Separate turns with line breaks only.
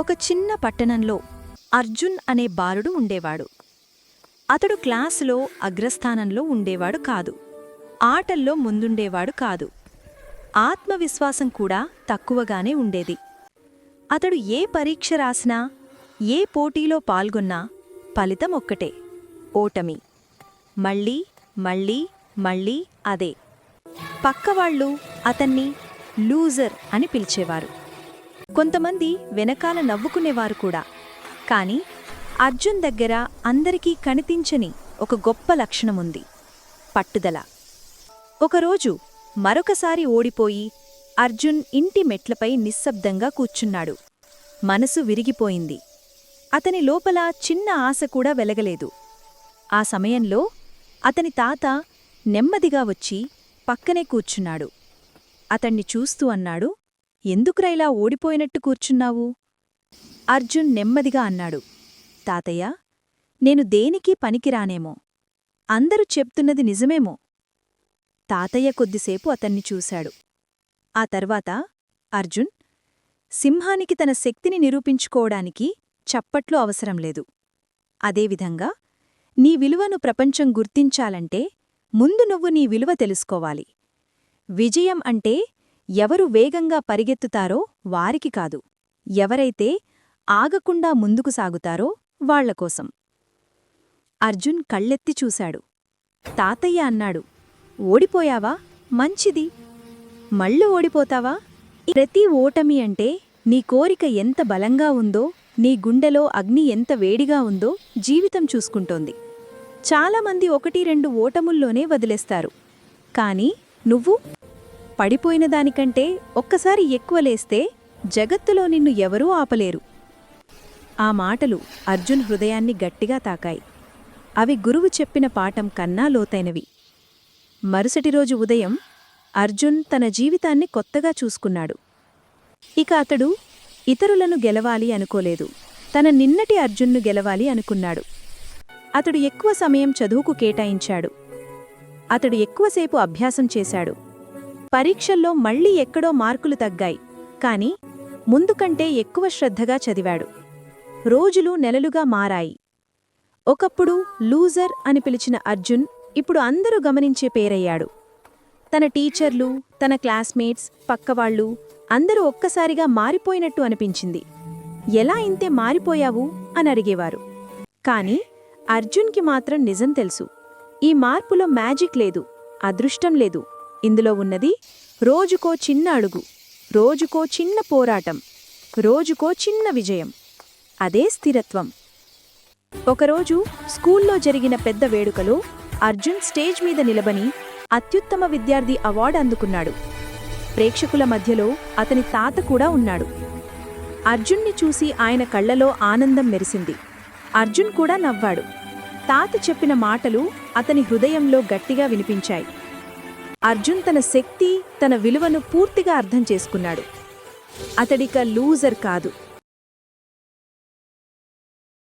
ఒక చిన్న పట్టణంలో అర్జున్ అనే బాలుడు ఉండేవాడు. అతడు క్లాసులో అగ్రస్థానంలో ఉండేవాడు కాదు. ఆటల్లో ముందుండేవాడు కాదు. ఆత్మవిశ్వాసం కూడా తక్కువగానే ఉండేది. అతడు ఏ పరీక్ష రాసినా ఏ పోటీలో పాల్గొన్నా ఫలితం ఒక్కటే ఓటమి. మళ్ళీ మళ్ళీ మళ్ళీ అదే. పక్కవాళ్ళు అతన్ని లూజర్ అని పిలిచేవారు. కొంతమంది వెనకాల నవ్వుకునేవారు కూడా. కాని అర్జున్ దగ్గర అందరికీ కనిపించని ఒక గొప్ప లక్షణముంది పట్టుదల. ఒకరోజు మరొకసారి ఓడిపోయి అర్జున్ ఇంటి మెట్లపై నిశ్శబ్దంగా కూర్చున్నాడు. మనసు విరిగిపోయింది. అతని లోపల చిన్న ఆశ కూడా వెలగలేదు. ఆ సమయంలో అతని తాత నెమ్మదిగా వచ్చి పక్కనే కూర్చున్నాడు. అతణ్ణి చూస్తూ అన్నాడు ఎందుకురా ఇలా ఓడిపోయినట్టు కూర్చున్నావు? అర్జున్ నెమ్మదిగా అన్నాడు. తాతయ్య నేను దేనికి పనికిరానేమో? అందరూ చెప్తున్నది నిజమేమో? తాతయ్య కొద్దిసేపు అతన్ని చూశాడు. ఆ తర్వాత అర్జున్ సింహానికి తన శక్తిని నిరూపించుకోవడానికి చప్పట్లు అవసరం లేదు. అదేవిధంగా నీ విలువను ప్రపంచం గుర్తించాలంటే ముందు నువ్వు నీ విలువ తెలుసుకోవాలి. విజయం అంటే ఎవరు వేగంగా పరిగెత్తుతారో వారికి కాదు. ఎవరైతే ఆగకుండా ముందుకు సాగుతారో వాళ్ళకోసం అర్జున్ కళ్ళెత్తి చూశాడు. తాతయ్య అన్నాడు ఓడిపోయావా? మంచిది. మళ్ళు ఓడిపోతావా? ప్రతి ఓటమి అంటే నీ కోరిక ఎంత బలంగా ఉందో నీ గుండెలో అగ్ని ఎంత వేడిగా ఉందో జీవితం చూసుకుంటోంది. చాలామంది ఒకటి రెండు ఓటముల్లోనే వదిలేస్తారు. కాని నువ్వు పడిపోయిన దానికంటే ఒక్కసారి ఎక్కువ లేస్తే జగత్తులో నిన్ను ఎవరూ ఆపలేరు. ఆ మాటలు అర్జున్ హృదయాన్ని గట్టిగా తాకాయి. అవి గురువు చెప్పిన పాఠం కన్నా లోతైనవి. మరుసటి రోజు ఉదయం అర్జున్ తన జీవితాన్ని కొత్తగా చూసుకున్నాడు. ఇక అతడు ఇతరులను గెలవాలి అనుకోలేదు. తన నిన్నటి అర్జున్ను గెలవాలి అనుకున్నాడు. అతడు ఎక్కువ సమయం చదువుకు కేటాయించాడు. అతడు ఎక్కువసేపు అభ్యాసం చేశాడు. పరీక్షల్లో మళ్ళీ ఎక్కడో మార్కులు తగ్గాయి. కాని ముందుకంటే ఎక్కువ శ్రద్ధగా చదివాడు. రోజులు నెలలుగా మారాయి. ఒకప్పుడు లూజర్ అని పిలిచిన అర్జున్ ఇప్పుడు అందరూ గమనించే పేరయ్యాడు. తన టీచర్లు తన క్లాస్మేట్స్ పక్కవాళ్ళు అందరూ ఒక్కసారిగా మారిపోయినట్టు అనిపించింది. ఎలా ఇంతే మారిపోయావు? అని అడిగేవారు. కాని అర్జున్కి మాత్రం నిజం తెలుసు. ఈ మార్పులో మ్యాజిక్ లేదు అదృష్టం లేదు. ఇందులో ఉన్నది రోజుకో చిన్న అడుగు రోజుకో చిన్న పోరాటం రోజుకో చిన్న విజయం. అదే స్థిరత్వం. ఒకరోజు స్కూల్లో జరిగిన పెద్ద వేడుకలో అర్జున్ స్టేజ్ మీద నిలబని అత్యుత్తమ విద్యార్థి అవార్డు అందుకున్నాడు. ప్రేక్షకుల మధ్యలో అతని తాత కూడా ఉన్నాడు. అర్జున్ని చూసి ఆయన కళ్ళలో ఆనందం మెరిసింది. అర్జున్ కూడా నవ్వాడు. తాత చెప్పిన మాటలు అతని హృదయంలో గట్టిగా వినిపించాయి. అర్జున్ తన శక్తి తన విలువను పూర్తిగా అర్థం చేసుకున్నాడు. అతడిక లూజర్ కాదు.